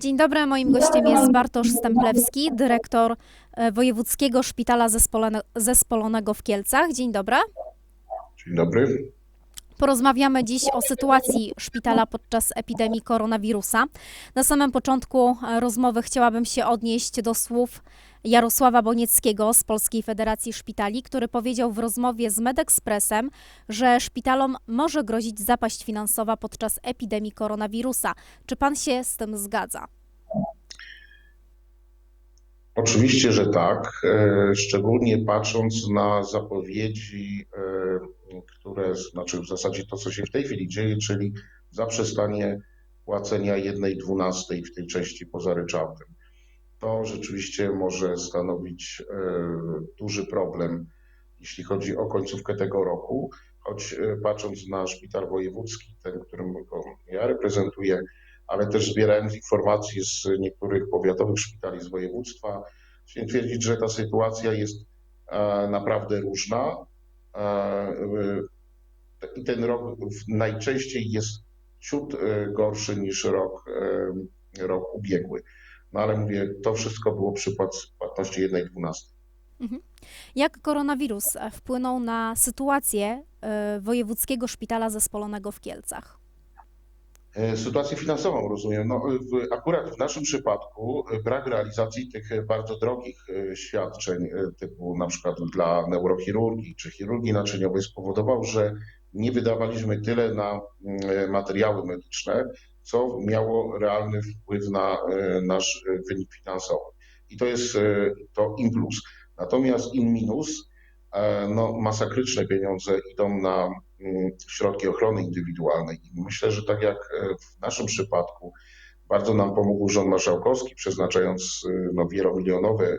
Dzień dobry, moim gościem jest Bartosz Stemplewski, dyrektor e, Wojewódzkiego Szpitala Zespolone- Zespolonego w Kielcach. Dzień dobry. Dzień dobry. Porozmawiamy dziś o sytuacji szpitala podczas epidemii koronawirusa. Na samym początku e, rozmowy chciałabym się odnieść do słów Jarosława Bonieckiego z Polskiej Federacji Szpitali, który powiedział w rozmowie z MedExpressem, że szpitalom może grozić zapaść finansowa podczas epidemii koronawirusa. Czy pan się z tym zgadza? Oczywiście, że tak. e, Szczególnie patrząc na zapowiedzi, e, które, znaczy w zasadzie to, co się w tej chwili dzieje, czyli zaprzestanie płacenia jednej dwunastej w tej części pozaryczałtym. To rzeczywiście może stanowić e, duży problem, jeśli chodzi o końcówkę tego roku, choć e, patrząc na szpital wojewódzki, ten, którym ja reprezentuję, ale też zbierając informacje z niektórych powiatowych szpitali z województwa, śmiem twierdzić, że ta sytuacja jest e, naprawdę różna. E, e, I ten rok najczęściej jest ciut e, gorszy niż rok, e, rok ubiegły. No ale mówię, to wszystko było przy płatności 1,12. Jak koronawirus wpłynął na sytuację Wojewódzkiego Szpitala Zespolonego w Kielcach? E, Sytuację finansową rozumiem. No, w, akurat w naszym przypadku e, brak realizacji tych e, bardzo drogich e, świadczeń, e, typu na przykład dla neurochirurgii czy chirurgii naczyniowej, spowodował, że nie wydawaliśmy tyle na materiały medyczne, co miało realny wpływ na e, nasz e, wynik finansowy. I to jest e, to in plus. Natomiast in minus, e, no, masakryczne pieniądze idą na środki ochrony indywidualnej. I myślę, że tak jak e, w naszym przypadku bardzo nam pomógł rząd marszałkowski, przeznaczając e, no, wielomilionowe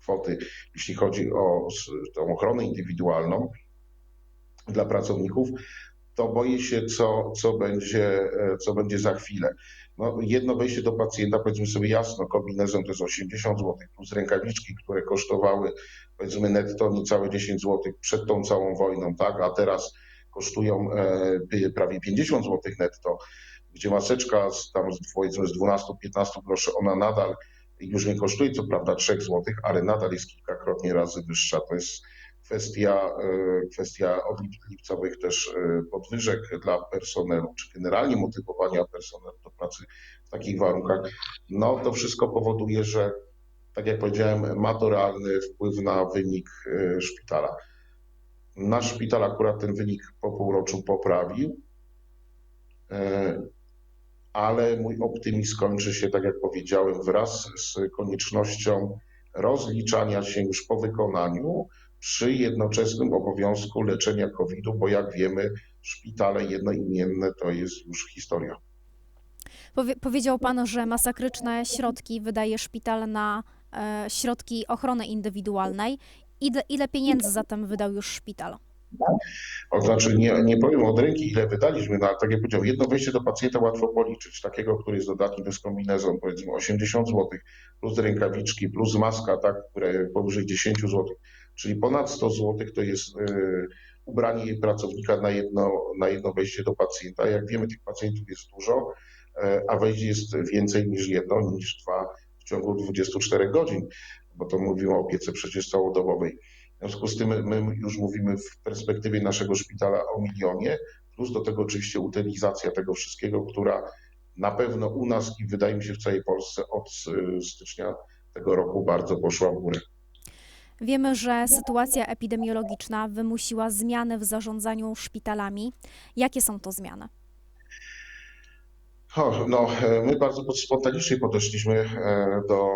kwoty, jeśli chodzi o tą ochronę indywidualną dla pracowników, to boję się, co, co, będzie, e, co będzie za chwilę. No, jedno wejście do pacjenta, powiedzmy sobie jasno, kombinezon to jest 80 zł, plus rękawiczki, które kosztowały, powiedzmy netto niecałe 10 zł przed tą całą wojną, tak, a teraz kosztują e, py- prawie 50 zł netto, gdzie maseczka z, tam powiedzmy z 12-15 groszy, ona nadal już nie kosztuje co prawda 3 zł, ale nadal jest kilkakrotnie razy wyższa. To jest kwestia, e, kwestia od lip- lipcowych też e, podwyżek dla personelu, czy generalnie motywowania personelu pracy w takich warunkach. No to wszystko powoduje, że tak jak powiedziałem, ma to realny wpływ na wynik e, szpitala. Nasz szpital akurat ten wynik po półroczu poprawił, e, ale mój optymizm kończy się, tak jak powiedziałem, wraz z koniecznością rozliczania się już po wykonaniu przy jednoczesnym obowiązku leczenia COVID-u, bo jak wiemy, szpitale jednoimienne to jest już historia. Powie, powiedział pan, że masakryczne środki wydaje szpital na e, środki ochrony indywidualnej. Ile, ile pieniędzy zatem wydał już szpital? To znaczy, nie, nie powiem od ręki, ile wydaliśmy, no ale tak jak powiedziałem, jedno wejście do pacjenta łatwo policzyć, takiego, który jest dodatni, to jest kombinezon, powiedzmy 80 zł, plus rękawiczki, plus maska, tak, które powyżej 10 zł, czyli ponad 100 zł to jest y, ubranie pracownika na jedno, na jedno wejście do pacjenta. Jak wiemy, tych pacjentów jest dużo, e, a wejść jest więcej niż jedno, niż dwa w ciągu 24 godzin, bo to mówimy o opiece przecież całodobowej. W związku z tym my- my już mówimy w perspektywie naszego szpitala o milionie, plus do tego oczywiście utylizacja tego wszystkiego, która na pewno u nas i wydaje mi się w całej Polsce od y, stycznia tego roku bardzo poszła w górę. Wiemy, że sytuacja epidemiologiczna wymusiła zmiany w zarządzaniu szpitalami. Jakie są to zmiany? No, e, my bardzo spontanicznie podeszliśmy e, do,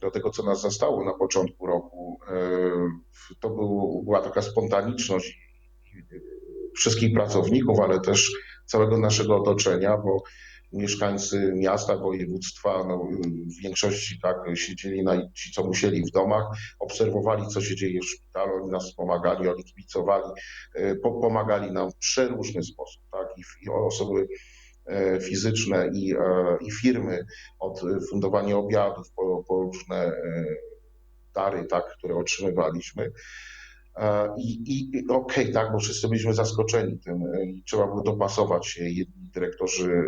do tego, co nas zastało na początku roku. E, To był, była taka spontaniczność wszystkich pracowników, ale też całego naszego otoczenia, bo mieszkańcy miasta, województwa, no, w większości tak siedzieli, na, ci co musieli w domach, obserwowali co się dzieje w szpitalu, oni nas pomagali, oni kibicowali, po, pomagali nam w przeróżny sposób, tak, i, i osoby fizyczne i, e, i firmy, od fundowania obiadów po, po różne e, dary, tak, które otrzymywaliśmy. E, I, i okej, tak, bo wszyscy byliśmy zaskoczeni tym e, i trzeba było dopasować się. Jedni dyrektorzy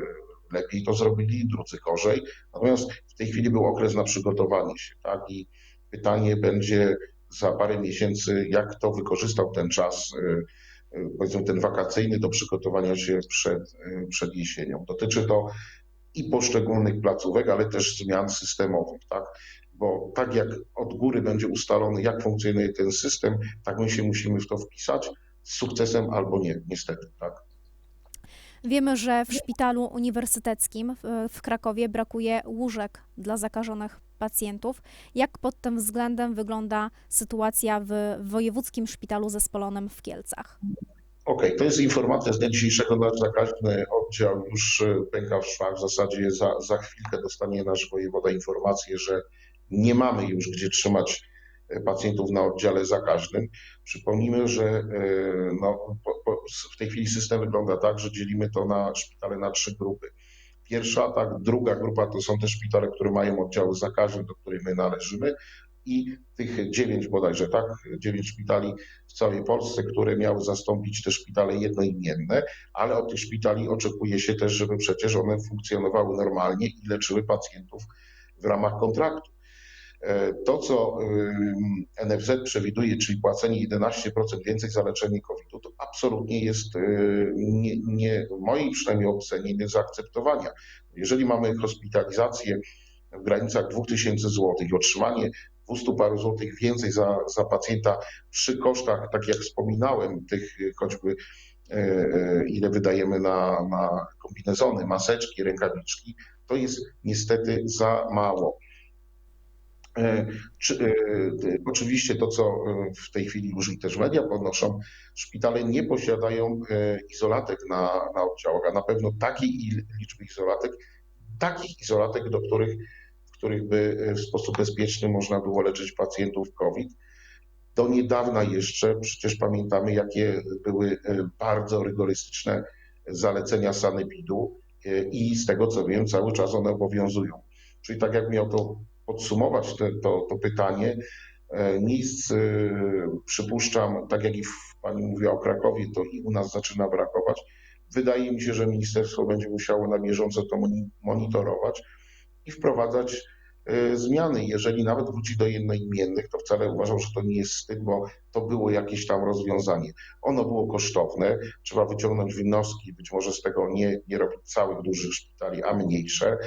lepiej to zrobili, drudzy gorzej. Natomiast w tej chwili był okres na przygotowanie się, tak? I pytanie będzie za parę miesięcy, jak to wykorzystał ten czas, powiedzmy ten wakacyjny do przygotowania się przed, y, przed jesienią. Dotyczy to i poszczególnych placówek, ale też zmian systemowych, tak? Bo tak jak od góry będzie ustalony, jak funkcjonuje ten system, tak my się musimy w to wpisać z sukcesem albo nie, niestety, tak? Wiemy, że w szpitalu uniwersyteckim w Krakowie brakuje łóżek dla zakażonych pacjentów. Jak pod tym względem wygląda sytuacja w Wojewódzkim Szpitalu Zespolonym w Kielcach? Okej, to jest informacja z dnia dzisiejszego. Nasz zakaźny oddział już y, pęka w szwach. W zasadzie za, za chwilkę dostanie nasz wojewoda informację, że nie mamy już gdzie trzymać y, pacjentów na oddziale zakaźnym. Przypomnijmy, że y, no, w tej chwili system wygląda tak, że dzielimy to na szpitale na trzy grupy. Pierwsza, tak, druga grupa to są te szpitale, które mają oddziały zakaźne, do których my należymy i tych dziewięć bodajże, tak, dziewięć szpitali w całej Polsce, które miały zastąpić te szpitale jednoimienne, ale od tych szpitali oczekuje się też, żeby przecież one funkcjonowały normalnie i leczyły pacjentów w ramach kontraktu. E, To, co NFZ przewiduje, czyli płacenie 11% więcej za leczenie COVID-u, to absolutnie jest y, nie, nie, w mojej przynajmniej ocenie nie do zaakceptowania. Jeżeli mamy hospitalizację w granicach 2000 zł i otrzymanie 200 paru złotych więcej za, za pacjenta przy kosztach, tak jak wspominałem, tych choćby e, e, ile wydajemy na, na kombinezony, maseczki, rękawiczki, to jest niestety za mało. E, Czy, e, oczywiście to, co e, w tej chwili już i też media podnoszą, szpitale nie posiadają izolatek na, na oddziałach, a na pewno takiej liczby izolatek, takich izolatek, do których, w których by w sposób bezpieczny można było leczyć pacjentów COVID. Do niedawna jeszcze przecież pamiętamy, jakie były bardzo rygorystyczne zalecenia sanepidu i z tego co wiem, cały czas one obowiązują. Czyli tak jak miał to podsumować te, to, to pytanie, e, miejsc e, przypuszczam, tak jak i pani mówiła o Krakowie, to i u nas zaczyna brakować. Wydaje mi się, że ministerstwo będzie musiało na bieżąco to moni- monitorować i wprowadzać e, zmiany. Jeżeli nawet wróci do jednoimiennych, to wcale uważam, że to nie jest wstyd, bo to było jakieś tam rozwiązanie. Ono było kosztowne, trzeba wyciągnąć wnioski, być może z tego nie, nie robić całych dużych szpitali, a mniejsze.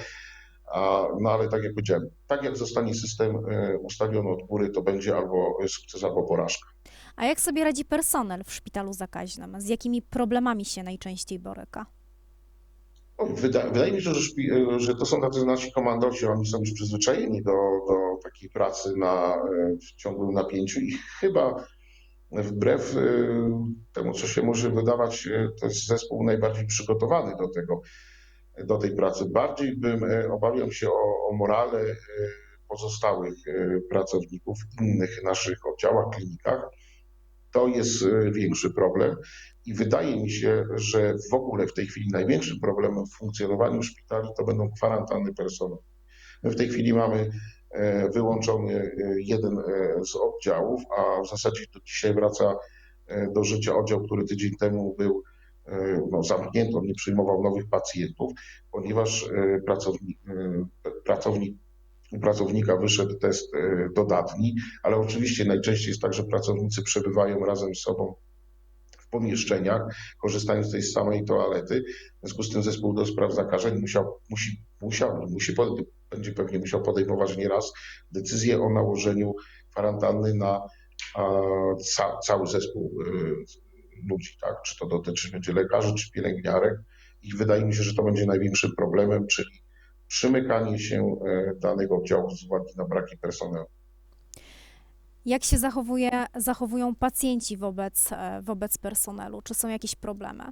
A, no ale tak jak powiedziałem, tak jak zostanie system e, ustawiony od góry, to będzie albo sukces, albo porażka. A jak sobie radzi personel w szpitalu zakaźnym? Z jakimi problemami się najczęściej boryka? Oj, Wyda, wydaje mi się, że, e, że to są tacy nasi komandosi, oni są już przyzwyczajeni do, do takiej pracy na, e, w ciągłym napięciu i chyba wbrew temu, co się może wydawać, to jest zespół najbardziej przygotowany do tego, do tej pracy. Bardziej bym e, obawiał się o, o morale e, pozostałych e, pracowników w innych naszych oddziałach, klinikach. To jest większy problem i wydaje mi się, że w ogóle w tej chwili największym problemem w funkcjonowaniu szpitali to będą kwarantanny personelu. My w tej chwili mamy wyłączony jeden z oddziałów, a w zasadzie do dzisiaj wraca do życia oddział, który tydzień temu był no, zamknięty, on nie przyjmował nowych pacjentów, ponieważ e, pracownik, e, pracownik, u pracownika wyszedł test e, dodatni, ale oczywiście najczęściej jest tak, że pracownicy przebywają razem z sobą w pomieszczeniach, korzystając z tej samej toalety. W związku z tym zespół do spraw zakażeń musiał, musi, musiał, musi, będzie pewnie musiał podejmować nieraz decyzję o nałożeniu kwarantanny na a, ca, cały zespół ludzi, tak? Czy to dotyczy będzie lekarzy, czy pielęgniarek. I wydaje mi się, że to będzie największym problemem, czyli przymykanie się e, danych oddziałów z uwagi na braki personelu. Jak się zachowuje, zachowują pacjenci wobec, e, wobec personelu? Czy są jakieś problemy?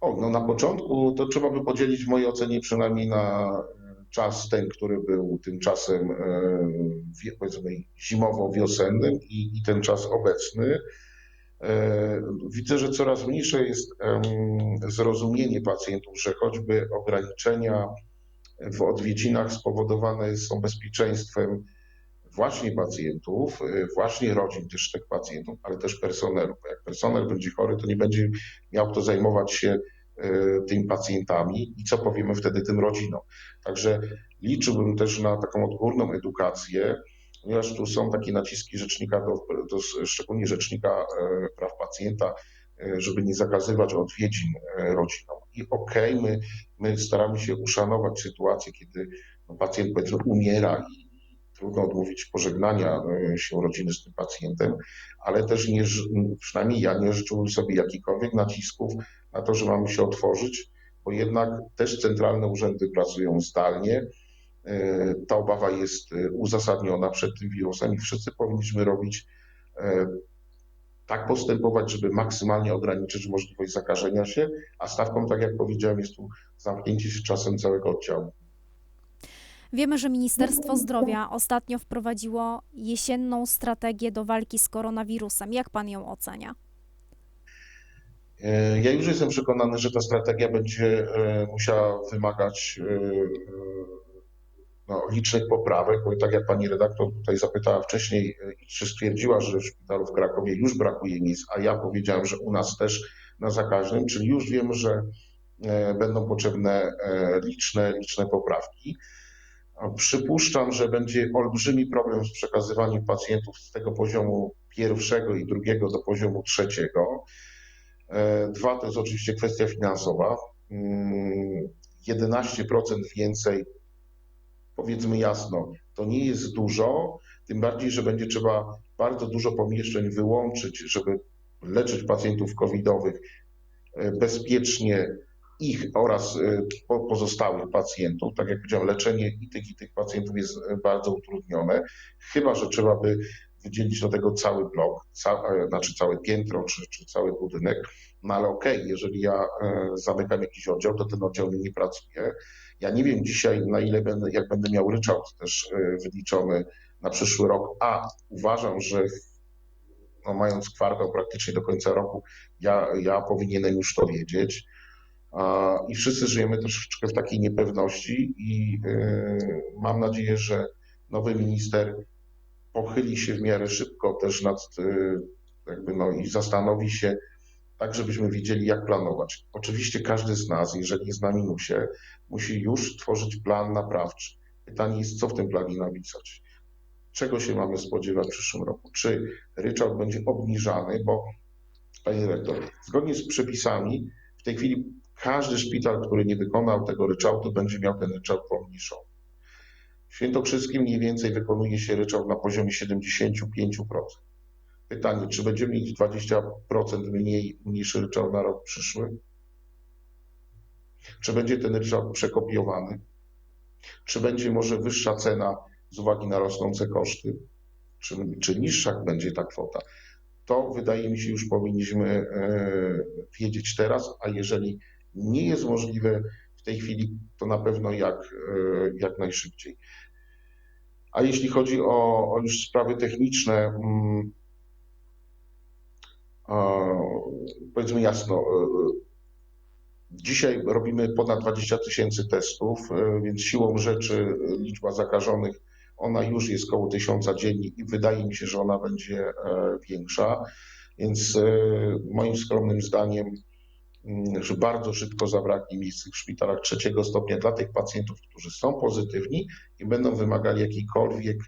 O, no na początku to trzeba by podzielić w mojej ocenie przynajmniej na e, czas ten, który był tym czasem wie- powiedzmy zimowo-wiosennym i, i ten czas obecny. E, Widzę, że coraz mniejsze jest zrozumienie pacjentów, że choćby ograniczenia w odwiedzinach spowodowane są bezpieczeństwem właśnie pacjentów, e, właśnie rodzin też tych pacjentów, ale też personelu. Bo jak personel będzie chory, to nie będzie miał kto zajmować się e, tymi pacjentami i co powiemy wtedy tym rodzinom. Także liczyłbym też na taką odgórną edukację, ponieważ tu są takie naciski rzecznika, do, do, szczególnie rzecznika e, praw pacjenta, e, żeby nie zakazywać odwiedzin e, rodzinom. I okej, my, my staramy się uszanować sytuację, kiedy no, pacjent powiedzmy umiera i trudno odmówić pożegnania się rodziny z tym pacjentem, ale też nie, przynajmniej ja nie życzyłbym sobie jakichkolwiek nacisków na to, że mamy się otworzyć, bo jednak też centralne urzędy pracują zdalnie. Ta obawa jest e, uzasadniona przed tym wirusem i wszyscy powinniśmy robić e, tak postępować, żeby maksymalnie ograniczyć możliwość zakażenia się, a stawką, tak jak powiedziałem, jest tu zamknięcie się czasem całego oddziału. Wiemy, że Ministerstwo Zdrowia ostatnio wprowadziło jesienną strategię do walki z koronawirusem. Jak pan ją ocenia? E, Ja już jestem przekonany, że ta strategia będzie musiała wymagać no, licznych poprawek, bo tak jak pani redaktor tutaj zapytała wcześniej, e, czy stwierdziła, że w szpitalu w Krakowie już brakuje miejsc, a ja powiedziałem, że u nas też na zakaźnym, czyli już wiemy, że e, będą potrzebne e, liczne, liczne poprawki. Przypuszczam, że będzie olbrzymi problem z przekazywaniem pacjentów z tego poziomu pierwszego i drugiego do poziomu trzeciego. Dwa to jest oczywiście kwestia finansowa. Mm, 11% więcej, powiedzmy jasno, to nie jest dużo, tym bardziej, że będzie trzeba bardzo dużo pomieszczeń wyłączyć, żeby leczyć pacjentów covidowych e, bezpiecznie ich oraz e, po- pozostałych pacjentów. Tak jak powiedziałem, leczenie i tych, i tych pacjentów jest e, bardzo utrudnione, chyba że trzeba by wydzielić do tego cały blok, ca, e, znaczy całe piętro czy, czy cały budynek. No ale okej, jeżeli ja e, zamykam jakiś oddział, to ten oddział nie pracuje. Ja nie wiem dzisiaj, na ile będę, jak będę miał ryczałt też e, wyliczony na przyszły rok, a uważam, że no, mając kwartał praktycznie do końca roku, ja, ja powinienem już to wiedzieć. I wszyscy żyjemy troszeczkę w takiej niepewności i mam nadzieję, że nowy minister pochyli się w miarę szybko też nad e, jakby no i zastanowi się, tak żebyśmy wiedzieli, jak planować. Oczywiście każdy z nas, jeżeli jest na minusie, musi już tworzyć plan naprawczy. Pytanie jest, co w tym planie napisać? Czego się mamy spodziewać w przyszłym roku? Czy ryczałt będzie obniżany, bo Panie rektor, zgodnie z przepisami w tej chwili każdy szpital, który nie wykonał tego ryczałtu, będzie miał ten ryczałt pomniejszony. W Świętokrzyskim mniej więcej wykonuje się ryczałt na poziomie 75%. Pytanie, czy będziemy mieć 20% mniej, mniejszy ryczałt na rok przyszły? Czy będzie ten ryczałt przekopiowany? Czy będzie może wyższa cena z uwagi na rosnące koszty? Czy, czy niższa będzie ta kwota? To wydaje mi się już powinniśmy e, wiedzieć teraz, a jeżeli nie jest możliwe tej chwili, to na pewno jak, e, jak najszybciej. A jeśli chodzi o, o już sprawy techniczne, mm, powiedzmy jasno, e, dzisiaj robimy ponad 20 tysięcy testów, e, więc siłą rzeczy liczba zakażonych, ona już jest koło tysiąca dziennie i wydaje mi się, że ona będzie większa, więc moim skromnym zdaniem, że bardzo szybko zabraknie miejsc w szpitalach trzeciego stopnia dla tych pacjentów, którzy są pozytywni i będą wymagali jakiejkolwiek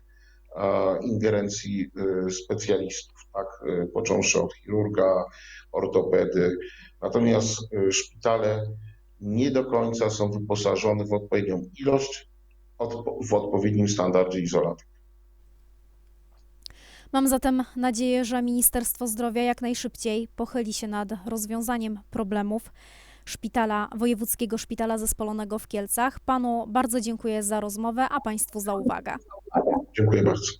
ingerencji e, specjalistów, tak, e, począwszy od chirurga, ortopedy. Natomiast e, szpitale nie do końca są wyposażone w odpowiednią ilość, w odpowiednim standardzie izolacji. Mam zatem nadzieję, że Ministerstwo Zdrowia jak najszybciej pochyli się nad rozwiązaniem problemów szpitala, Wojewódzkiego Szpitala Zespolonego w Kielcach. Panu bardzo dziękuję za rozmowę, a Państwu za uwagę. Dziękuję bardzo.